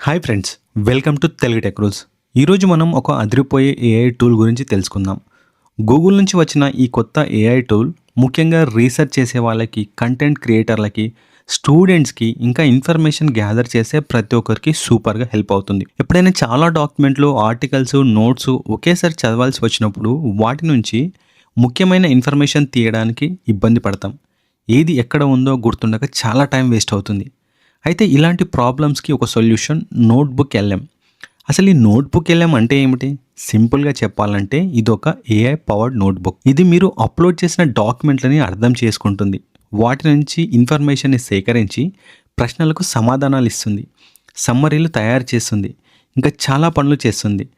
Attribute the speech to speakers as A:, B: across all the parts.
A: Hi friends welcome to Telugu tech rules ఈరోజు మనం ఒక అదిరిపోయే ఏఐ టూల్ గురించి తెలుసుకుందాం. గూగుల్ నుంచి వచ్చిన ఈ కొత్త ఏఐ టూల్ ముఖ్యంగా రీసెర్చ్ చేసే వాళ్ళకి కంటెంట్ క్రియేటర్లకి స్టూడెంట్స్కి ఇంకా ఇన్ఫర్మేషన్ గ్యాదర్ చేసే ప్రతి ఒక్కరికి సూపర్గా హెల్ప్ అవుతుంది. ఎప్పుడైనా చాలా డాక్యుమెంట్లు ఆర్టికల్స్ నోట్స్ ఒకేసారి చదవాల్సి వచ్చినప్పుడు వాటి నుంచి ముఖ్యమైన ఇన్ఫర్మేషన్ తీయడానికి ఇబ్బంది పడతాం. ఏది ఎక్కడ ఉందో గుర్తుండక చాలా టైం వేస్ట్ అవుతుంది. అయితే ఇలాంటి ప్రాబ్లమ్స్కి ఒక సొల్యూషన్ నోట్బుక్ ఎల్ఎం. అసలు ఈ నోట్బుక్ ఎల్ఎం అంటే ఏమిటి? సింపుల్గా చెప్పాలంటే ఇది ఒక ఏఐ పవర్డ్ నోట్బుక్. ఇది మీరు అప్లోడ్ చేసిన డాక్యుమెంట్లని అర్థం చేసుకుంటుంది. వాటి నుంచి ఇన్ఫర్మేషన్ని సేకరించి ప్రశ్నలకు సమాధానాలు ఇస్తుంది. సమ్మరీలు తయారు చేస్తుంది. ఇంకా చాలా పనులు చేస్తుంది.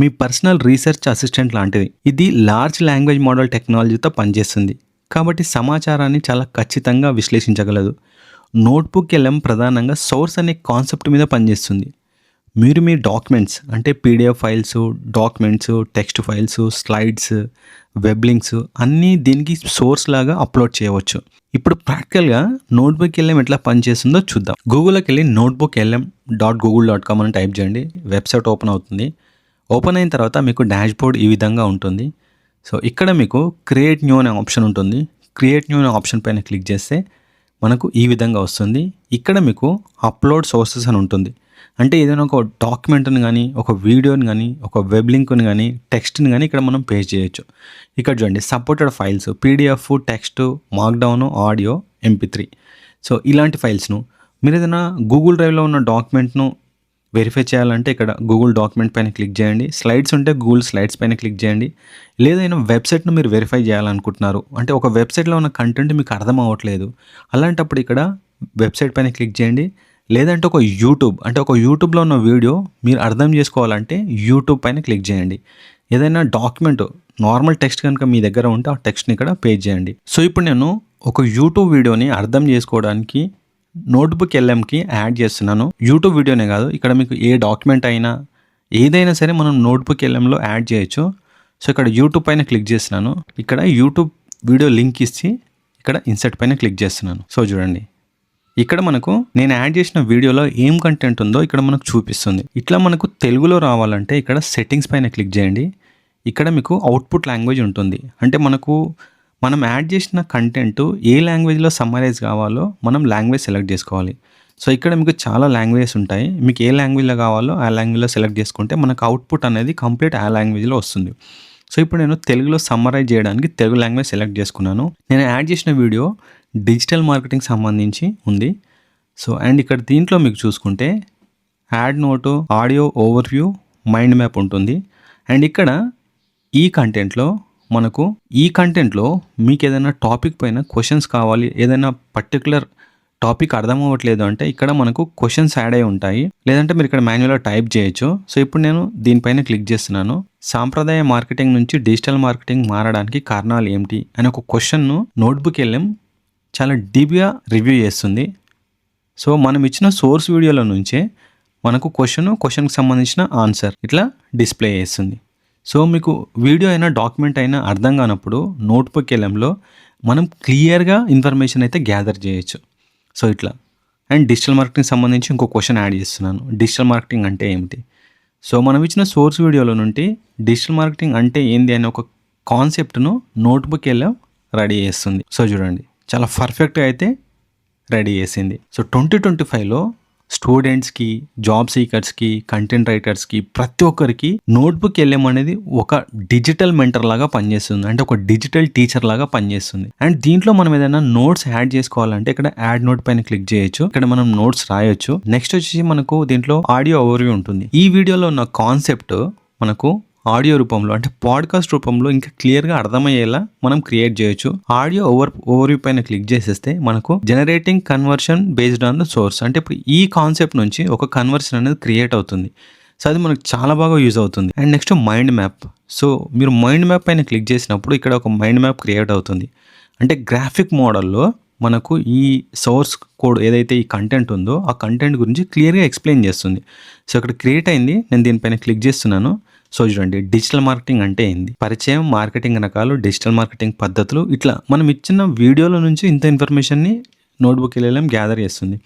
A: మీ పర్సనల్ రీసెర్చ్ అసిస్టెంట్ లాంటిది. ఇది లార్జ్ లాంగ్వేజ్ మోడల్ టెక్నాలజీతో పనిచేస్తుంది. కాబట్టి సమాచారాన్ని చాలా ఖచ్చితంగా విశ్లేషించగలదు. నోట్బుక్ ఎల్ఎం ప్రధానంగా సోర్స్ అనే కాన్సెప్ట్ మీద పనిచేస్తుంది. మీరు మీ డాక్యుమెంట్స్ అంటే PDF files documents text files slides web links అన్నీ దీనికి సోర్స్ లాగా అప్లోడ్ చేయవచ్చు. ఇప్పుడు ప్రాక్టికల్గా నోట్బుక్ ఎల్ఎం ఎట్లా పనిచేస్తుందో చూద్దాం. గూగుల్కి వెళ్ళి Notebook LM dot Google dot com అని టైప్ చేయండి. వెబ్సైట్ ఓపెన్ అవుతుంది. ఓపెన్ అయిన తర్వాత మీకు డాష్బోర్డ్ ఈ విధంగా ఉంటుంది. సో ఇక్కడ మీకు క్రియేట్ న్యూ అనే ఆప్షన్ ఉంటుంది. క్రియేట్ న్యూ అనే ఆప్షన్ పైన క్లిక్ చేస్తే మనకు ఈ విధంగా వస్తుంది. ఇక్కడ మీకు అప్లోడ్ సోర్సెస్ అని ఉంటుంది. అంటే ఏదైనా ఒక డాక్యుమెంట్ని కానీ ఒక వీడియోని కానీ ఒక వెబ్ లింక్ని కానీ టెక్స్ట్ని కానీ ఇక్కడ మనం పేస్ట్ చేయొచ్చు. ఇక్కడ చూడండి supported files PDF text markdown audio MP three so ఇలాంటి ఫైల్స్ను మీరు ఏదైనా గూగుల్ డ్రైవ్లో ఉన్న డాక్యుమెంట్ను వెరిఫై చేయాలంటే ఇక్కడ గూగుల్ డాక్యుమెంట్ పైన క్లిక్ చేయండి. స్లైడ్స్ ఉంటే గూగుల్ స్లైడ్స్ పైన క్లిక్ చేయండి. లేదైనా వెబ్సైట్ను మీరు వెరిఫై చేయాలనుకుంటున్నారు. అంటే ఒక వెబ్సైట్లో ఉన్న కంటెంట్ మీకు అర్థం అవ్వట్లేదు. అలాంటప్పుడు ఇక్కడ వెబ్సైట్ పైన క్లిక్ చేయండి. లేదంటే ఒక యూట్యూబ్ అంటే ఒక యూట్యూబ్లో ఉన్న వీడియో మీరు అర్థం చేసుకోవాలంటే యూట్యూబ్ పైన క్లిక్ చేయండి. ఏదైనా డాక్యుమెంట్ నార్మల్ టెక్స్ట్ కనుక మీ దగ్గర ఉంటే ఆ టెక్స్ట్ని ఇక్కడ పేజ్ చేయండి. సో ఇప్పుడు నేను ఒక యూట్యూబ్ వీడియోని అర్థం చేసుకోవడానికి నోట్బుక్ ఎల్ఎంకి యాడ్ చేస్తున్నాను. యూట్యూబ్ వీడియోనే కాదు ఇక్కడ మీకు ఏ డాక్యుమెంట్ అయినా ఏదైనా సరే మనం నోట్బుక్ ఎల్ఎంలో యాడ్ చేయొచ్చు. సో ఇక్కడ యూట్యూబ్ పైన క్లిక్ చేస్తున్నాను. ఇక్కడ యూట్యూబ్ వీడియో లింక్ ఇచ్చి ఇక్కడ ఇన్సర్ట్ పైన క్లిక్ చేస్తున్నాను. సో చూడండి. ఇక్కడ మనకు నేను యాడ్ చేసిన వీడియోలో ఏం కంటెంట్ ఉందో ఇక్కడ మనకు చూపిస్తుంది. ఇట్లా మనకు తెలుగులో రావాలంటే ఇక్కడ సెట్టింగ్స్ పైన క్లిక్ చేయండి. ఇక్కడ మీకు అవుట్పుట్ లాంగ్వేజ్ ఉంటుంది. అంటే మనకు మనం యాడ్ చేసిన కంటెంట్ ఏ లాంగ్వేజ్లో సమ్మరైజ్ కావాలో మనం లాంగ్వేజ్ సెలెక్ట్ చేసుకోవాలి. సో ఇక్కడ మీకు చాలా లాంగ్వేజెస్ ఉంటాయి. మీకు ఏ లాంగ్వేజ్లో కావాలో ఆ లాంగ్వేజ్లో సెలెక్ట్ చేసుకుంటే మనకు అవుట్పుట్ అనేది కంప్లీట్ ఆ లాంగ్వేజ్లో వస్తుంది. సో ఇప్పుడు నేను తెలుగులో సమ్మరైజ్ చేయడానికి తెలుగు లాంగ్వేజ్ సెలెక్ట్ చేసుకున్నాను. నేను యాడ్ చేసిన వీడియో డిజిటల్ మార్కెటింగ్ సంబంధించి ఉంది. సో అండ్ ఇక్కడ దీంట్లో మీకు చూసుకుంటే add note audio overview mind map ఉంటుంది. అండ్ ఇక్కడ ఈ కంటెంట్లో మనకు ఈ కంటెంట్లో మీకు ఏదైనా టాపిక్ పైన క్వశ్చన్స్ కావాలి ఏదైనా పర్టికులర్ టాపిక్ అర్థం అవ్వట్లేదు అంటే ఇక్కడ మనకు క్వశ్చన్స్ యాడ్ అయి ఉంటాయి. లేదంటే మీరు ఇక్కడ మాన్యువల్గా టైప్ చేయొచ్చు. సో ఇప్పుడు నేను దీనిపైన క్లిక్ చేస్తున్నాను. సాంప్రదాయ మార్కెటింగ్ నుంచి డిజిటల్ మార్కెటింగ్ మారడానికి కారణాలు ఏమిటి అనే ఒక క్వశ్చన్ను నోట్బుక్ వెళ్ళాం. చాలా డీప్గా రివ్యూ చేస్తుంది. సో మనం ఇచ్చిన సోర్స్ వీడియోల నుంచే మనకు క్వశ్చన్ క్వశ్చన్కి సంబంధించిన ఆన్సర్ ఇట్లా డిస్ప్లే చేస్తుంది. సో మీకు వీడియో అయినా డాక్యుమెంట్ అయినా అర్థం కానప్పుడు నోట్బుక్ వెళ్ళంలో మనం క్లియర్గా ఇన్ఫర్మేషన్ అయితే గ్యాదర్ చేయొచ్చు. సో ఇట్లా. అండ్ డిజిటల్ మార్కెటింగ్ సంబంధించి ఇంకో క్వశ్చన్ యాడ్ చేస్తున్నాను. డిజిటల్ మార్కెటింగ్ అంటే ఏమిటి? సో మనం ఇచ్చిన సోర్స్ వీడియోలో నుండి డిజిటల్ మార్కెటింగ్ అంటే ఏంది అనే ఒక కాన్సెప్ట్ను నోట్బుక్ వెళ్ళం రెడీ చేస్తుంది. సో చూడండి. చాలా పర్ఫెక్ట్గా అయితే రెడీ చేసింది. సో ట్వంటీ ట్వంటీ ఫైవ్లో స్టూడెంట్స్కి జాబ్ సీకర్స్కి కంటెంట్ రైటర్స్కి ప్రతి ఒక్కరికి నోట్బుక్ ఎల్ఎం అనేది ఒక డిజిటల్ మెంటర్ లాగా పనిచేస్తుంది. అంటే ఒక డిజిటల్ టీచర్ లాగా పనిచేస్తుంది. అండ్ దీంట్లో మనం ఏదైనా నోట్స్ యాడ్ చేసుకోవాలంటే ఇక్కడ యాడ్ నోట్ పైన క్లిక్ చేయొచ్చు. ఇక్కడ మనం నోట్స్ రాయొచ్చు. నెక్స్ట్ వచ్చేసి మనకు దీంట్లో ఆడియో ఓవర్వ్యూ ఉంటుంది. ఈ వీడియోలో ఉన్న కాన్సెప్ట్ మనకు ఆడియో రూపంలో అంటే పాడ్కాస్ట్ రూపంలో ఇంకా క్లియర్గా అర్థమయ్యేలా మనం క్రియేట్ చేయొచ్చు. ఆడియో ఓవర్ ఓవర్వ్యూ పైన క్లిక్ చేసేస్తే మనకు generating conversion based on the source. అంటే ఇప్పుడు ఈ కాన్సెప్ట్ నుంచి ఒక కన్వర్షన్ అనేది క్రియేట్ అవుతుంది. సో అది మనకు చాలా బాగా యూజ్ అవుతుంది. And next mind map. So మీరు మైండ్ మ్యాప్ పైన క్లిక్ చేసినప్పుడు ఇక్కడ ఒక మైండ్ మ్యాప్ క్రియేట్ అవుతుంది. అంటే గ్రాఫిక్ మోడల్లో మనకు ఈ సోర్స్ కోడ్ ఏదైతే ఈ కంటెంట్ ఉందో ఆ కంటెంట్ గురించి క్లియర్గా ఎక్స్ప్లెయిన్ చేస్తుంది. సో ఇక్కడ క్రియేట్ అయింది. నేను దీనిపైన క్లిక్ చేస్తున్నాను. సో చూడండి డిజిటల్ మార్కెటింగ్ అంటే ఏంది? పరిచయం మార్కెటింగ్ రకాలు డిజిటల్ మార్కెటింగ్ పద్ధతులు ఇట్లా మనం ఇచ్చిన వీడియోల నుంచి ఇంత ఇన్ఫర్మేషన్ని నోట్బుక్ వెళ్ళడం గ్యాదర్ చేస్తుంది.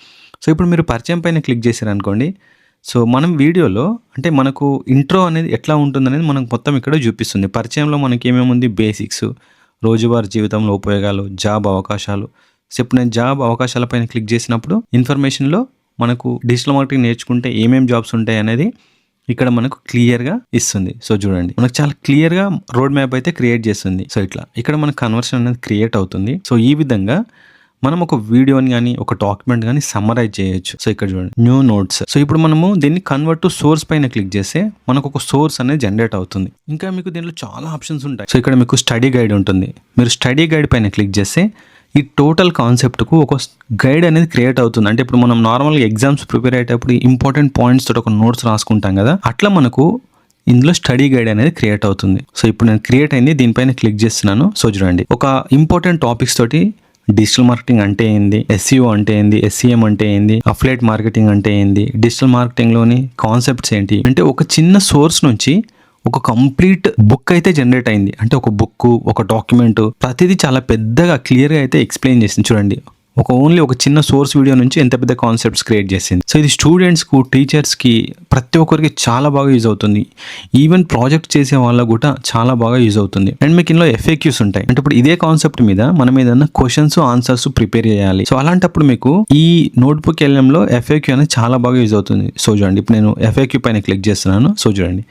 A: సో ఇప్పుడు మీరు పరిచయం పైన క్లిక్ చేశారనుకోండి సో మనం వీడియోలో అంటే మనకు ఇంట్రో అనేది ఎట్లా ఉంటుందనేది మనకు మొత్తం ఇక్కడ చూపిస్తుంది. పరిచయంలో మనకి ఏమేమి ఉంది బేసిక్స్ రోజువారీ జీవితంలో ఉపయోగాలు జాబ్ అవకాశాలు. సో ఇప్పుడు నేను జాబ్ అవకాశాలపైన క్లిక్ చేసినప్పుడు ఇన్ఫర్మేషన్లో మనకు డిజిటల్ మార్కెటింగ్ నేర్చుకుంటే ఏమేమి జాబ్స్ ఉంటాయి అనేది ఇక్కడ మనకు క్లియర్గా ఇస్తుంది. సో చూడండి. మనకు చాలా క్లియర్గా రోడ్ మ్యాప్ అయితే క్రియేట్ చేస్తుంది. సో ఇట్లా. ఇక్కడ మనకు కన్వర్షన్ అనేది క్రియేట్ అవుతుంది. సో ఈ విధంగా మనం ఒక వీడియోని కానీ ఒక డాక్యుమెంట్ కానీ సమ్మరైజ్ చేయొచ్చు. సో ఇక్కడ చూడండి. న్యూ నోట్స్ సో ఇప్పుడు మనము దీన్ని కన్వర్ట్ టు సోర్స్ పైన క్లిక్ చేస్తే మనకు ఒక సోర్స్ అనేది జనరేట్ అవుతుంది. ఇంకా మీకు దీంట్లో చాలా ఆప్షన్స్ ఉంటాయి. సో ఇక్కడ మీకు స్టడీ గైడ్ ఉంటుంది. మీరు స్టడీ గైడ్ పైన క్లిక్ చేస్తే ఈ టోటల్ కాన్సెప్ట్కు ఒక గైడ్ అనేది క్రియేట్ అవుతుంది. అంటే ఇప్పుడు మనం నార్మల్గా ఎగ్జామ్స్ ప్రిపేర్ అయ్యేటప్పుడు ఇంపార్టెంట్ పాయింట్స్ తోటి ఒక నోట్స్ రాసుకుంటాం కదా అట్లా మనకు ఇందులో స్టడీ గైడ్ అనేది క్రియేట్ అవుతుంది. సో ఇప్పుడు నేను క్రియేట్ అయింది దీనిపైన క్లిక్ చేస్తున్నాను. సో చూడండి. ఒక ఇంపార్టెంట్ టాపిక్స్ తోటి డిజిటల్ మార్కెటింగ్ అంటే ఏంది? ఎస్ఈఓ అంటే ఏంది? ఎస్సీఎం అంటే ఏంది? అఫ్లైట్ మార్కెటింగ్ అంటే ఏంది? డిజిటల్ మార్కెటింగ్లోని కాన్సెప్ట్స్ ఏంటి? అంటే ఒక చిన్న సోర్స్ నుంచి ఒక కంప్లీట్ బుక్ అయితే జనరేట్ అయింది. అంటే ఒక బుక్ ఒక డాక్యుమెంట్ ప్రతిదీ చాలా పెద్దగా క్లియర్గా అయితే ఎక్స్ప్లెయిన్ చేసింది. చూడండి. ఒక ఓన్లీ ఒక చిన్న సోర్స్ వీడియో నుంచి ఎంత పెద్ద కాన్సెప్ట్స్ క్రియేట్ చేసింది. సో ఇది స్టూడెంట్స్కు టీచర్స్కి ప్రతి ఒక్కరికి చాలా బాగా యూజ్ అవుతుంది. ఈవెన్ ప్రాజెక్ట్ చేసే వాళ్ళకు కూడా చాలా బాగా యూజ్ అవుతుంది. అండ్ మీకు ఇందులో ఎఫ్ఏక్యూస్ ఉంటాయి. అంటే ఇప్పుడు ఇదే కాన్సెప్ట్ మీద మనం ఏదైనా క్వశ్చన్స్ ఆన్సర్స్ ప్రిపేర్ చేయాలి. సో అలాంటప్పుడు మీకు ఈ నోట్బుక్ వెళ్ళడంలో ఎఫ్ఏక్యూ అనేది చాలా బాగా యూజ్ అవుతుంది. సో చూడండి. ఇప్పుడు నేను ఎఫ్ఏక్యూ పైన క్లిక్ చేస్తున్నాను. సో చూడండి.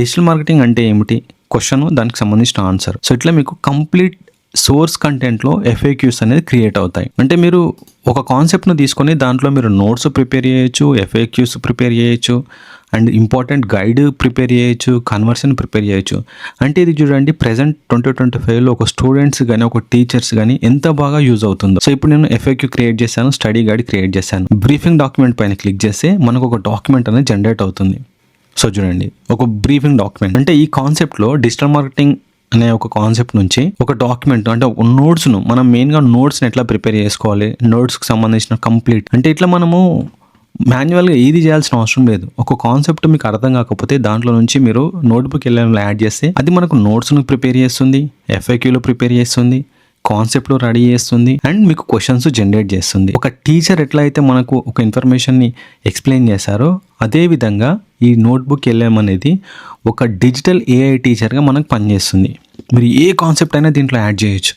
A: డిజిటల్ మార్కెటింగ్ అంటే ఏమిటి? క్వశ్చన్ దానికి సంబంధించిన ఆన్సర్ సో ఇట్లా మీకు కంప్లీట్ సోర్స్ కంటెంట్లో ఎఫ్ఏక్యూస్ అనేది క్రియేట్ అవుతాయి. అంటే మీరు ఒక కాన్సెప్ట్ను తీసుకొని దాంట్లో మీరు నోట్స్ ప్రిపేర్ చేయొచ్చు ఎఫ్ఏక్యూస్ ప్రిపేర్ చేయొచ్చు అండ్ ఇంపార్టెంట్ గైడ్ ప్రిపేర్ చేయొచ్చు కన్వర్షన్ ప్రిపేర్ చేయొచ్చు. అంటే ఇది చూడండి ప్రెసెంట్ ట్వంటీ ట్వంటీ ఫైవ్లో ఒక స్టూడెంట్స్ కానీ ఒక టీచర్స్ కానీ ఎంత బాగా యూజ్ అవుతుందో. సో ఇప్పుడు నేను ఎఫ్ఏక్యూ క్రియేట్ చేశాను స్టడీ గైడ్ క్రియేట్ చేశాను. బ్రీఫింగ్ డాక్యుమెంట్ పైన క్లిక్ చేస్తే మనకు ఒక డాక్యుమెంట్ అనేది జనరేట్ అవుతుంది. సో చూడండి ఒక బ్రీఫింగ్ డాక్యుమెంట్. అంటే ఈ కాన్సెప్ట్లో డిజిటల్ మార్కెటింగ్ అనే ఒక కాన్సెప్ట్ నుంచి ఒక డాక్యుమెంట్ అంటే ఒక నోట్స్ను మనం మెయిన్గా నోట్స్ని ఎట్లా ప్రిపేర్ చేసుకోవాలి? నోట్స్కి సంబంధించిన కంప్లీట్ అంటే ఇట్లా మనము మాన్యువల్గా ఏది చేయాల్సిన అవసరం లేదు. ఒక కాన్సెప్ట్ మీకు అర్థం కాకపోతే దాంట్లో నుంచి మీరు నోట్బుక్ వెళ్ళడంలో యాడ్ చేస్తే అది మనకు నోట్స్ను ప్రిపేర్ చేస్తుంది ఎఫ్ఐక్యూలో ప్రిపేర్ చేస్తుంది. కాన్సెప్ట్ రెడీ చేస్తుంది అండ్ మీకు క్వశ్చన్స్ జనరేట్ చేస్తుంది. ఒక టీచర్ ఎట్లా అయితే మనకు ఒక ఇన్ఫర్మేషన్ని ఎక్స్ప్లెయిన్ చేశారో అదే విధంగా ఈ నోట్బుక్ ఎల్ఎం అనేది ఒక డిజిటల్ ఏఐ టీచర్గా మనకు పనిచేస్తుంది. మీరు ఏ కాన్సెప్ట్ అయినా దీంట్లో యాడ్ చేయొచ్చు.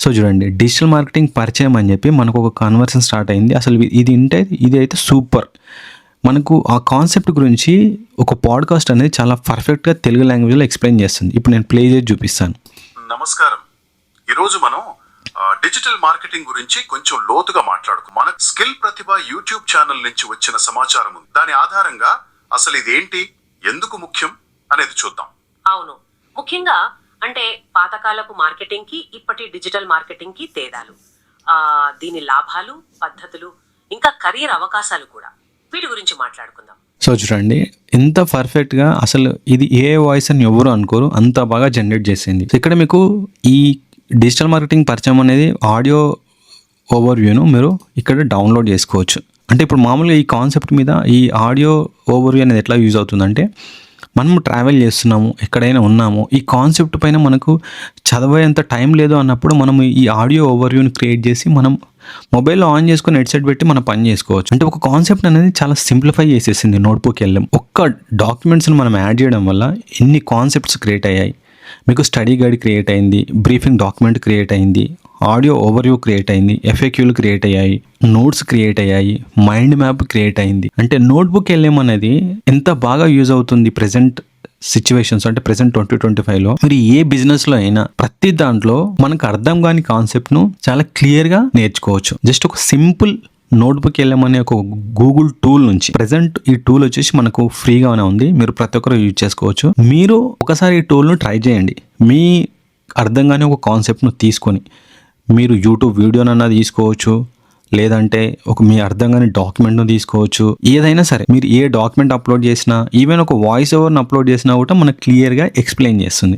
A: సో చూడండి డిజిటల్ మార్కెటింగ్ పరిచయం అని చెప్పి మనకు ఒక కన్వర్షన్ స్టార్ట్ అయింది. అసలు ఇది ఉంటే ఇది అయితే సూపర్ మనకు ఆ కాన్సెప్ట్ గురించి ఒక పాడ్కాస్ట్ అనేది చాలా పర్ఫెక్ట్గా తెలుగు లాంగ్వేజ్లో ఎక్స్ప్లెయిన్ చేస్తుంది. ఇప్పుడు నేను ప్లే చేసి చూపిస్తాను.
B: నమస్కారం. ఈరోజు మనం డిజిటల్ మార్కెటింగ్ గురించి కొంచెం లోతుగా మాట్లాడుకు. మన స్కిల్ ప్రతిభ యూట్యూబ్ ఛానల్ నుంచి వచ్చిన సమాచారం ఉంది. దాని ఆధారంగా అసలు ఇదేంటి? ఎందుకు ముఖ్యం? అనేది చూద్దాం.
C: అవును. ముఖ్యంగా అంటే పాతకాలపు మార్కెటింగ్కి ఇప్పటి డిజిటల్ మార్కెటింగ్కి తేడాలు. ఆ దీని లాభాలు పద్ధతులు ఇంకా కెరీర్ అవకాశాలు కూడా. వీటి గురించి మాట్లాడుకుందాం.
A: సో చూడండి ఎంత పర్ఫెక్ట్గా అసలు ఇది ఏ వాయిస్ అని ఎవరు అనుకోరు. అంత బాగా జనరేట్ చేసింది. సో ఇక్కడ మీకు ఈ డిజిటల్ మార్కెటింగ్ పరిచయం అనేది ఆడియో ఓవర్వ్యూను మీరు ఇక్కడ డౌన్లోడ్ చేసుకోవచ్చు. అంటే ఇప్పుడు మామూలుగా ఈ కాన్సెప్ట్ మీద ఈ ఆడియో ఓవర్వ్యూ అనేది ఎట్లా యూజ్ అవుతుందంటే మనము ట్రావెల్ చేస్తున్నాము ఎక్కడైనా ఉన్నాము ఈ కాన్సెప్ట్ పైన మనకు చదివేంత టైం లేదు అన్నప్పుడు మనం ఈ ఆడియో ఓవర్వ్యూని క్రియేట్ చేసి మనం మొబైల్లో ఆన్ చేసుకుని హెడ్సెట్ పెట్టి మనం పని చేసుకోవచ్చు. అంటే ఒక కాన్సెప్ట్ అనేది చాలా సింప్లిఫై చేసేసింది నోట్బుక్ వెళ్ళాం ఒక్క డాక్యుమెంట్స్ని మనం యాడ్ చేయడం వల్ల ఎన్ని కాన్సెప్ట్స్ క్రియేట్ అయ్యాయి. మీకు స్టడీ గైడ్ క్రియేట్ అయింది బ్రీఫింగ్ డాక్యుమెంట్ క్రియేట్ అయింది ఆడియో ఓవర్వ్యూ క్రియేట్ అయింది ఎఫ్ఏక్యూలు క్రియేట్ అయ్యాయి నోట్స్ క్రియేట్ అయ్యాయి మైండ్ మ్యాప్ క్రియేట్ అయింది. అంటే నోట్బుక్ వెళ్ళేమనేది ఎంత బాగా యూజ్ అవుతుంది ప్రజెంట్ సిచ్యువేషన్స్ అంటే ప్రెసెంట్ ట్వంటీ ట్వంటీ ఫైవ్లో మీరు ఏ బిజినెస్లో అయినా ప్రతి దాంట్లో మనకు అర్థం కాని కాన్సెప్ట్ను చాలా క్లియర్గా నేర్చుకోవచ్చు. జస్ట్ ఒక సింపుల్ నోట్బుక్ వెళ్ళమనే ఒక గూగుల్ టూల్ నుంచి. ప్రజెంట్ ఈ టూల్ వచ్చేసి మనకు ఫ్రీగానే ఉంది. మీరు ప్రతి ఒక్కరు యూజ్ చేసుకోవచ్చు. మీరు ఒకసారి ఈ టూల్ను ట్రై చేయండి. మీ అర్థంగానే ఒక కాన్సెప్ట్ను తీసుకొని మీరు యూట్యూబ్ వీడియోనన్నా తీసుకోవచ్చు. లేదంటే ఒక మీ అర్థం కాని డాక్యుమెంట్ను తీసుకోవచ్చు. ఏదైనా సరే మీరు ఏ డాక్యుమెంట్ అప్లోడ్ చేసినా ఈవెన్ ఒక వాయిస్ ఓవర్ని అప్లోడ్ చేసినా కూడా మనకు క్లియర్గా ఎక్స్ప్లెయిన్ చేస్తుంది.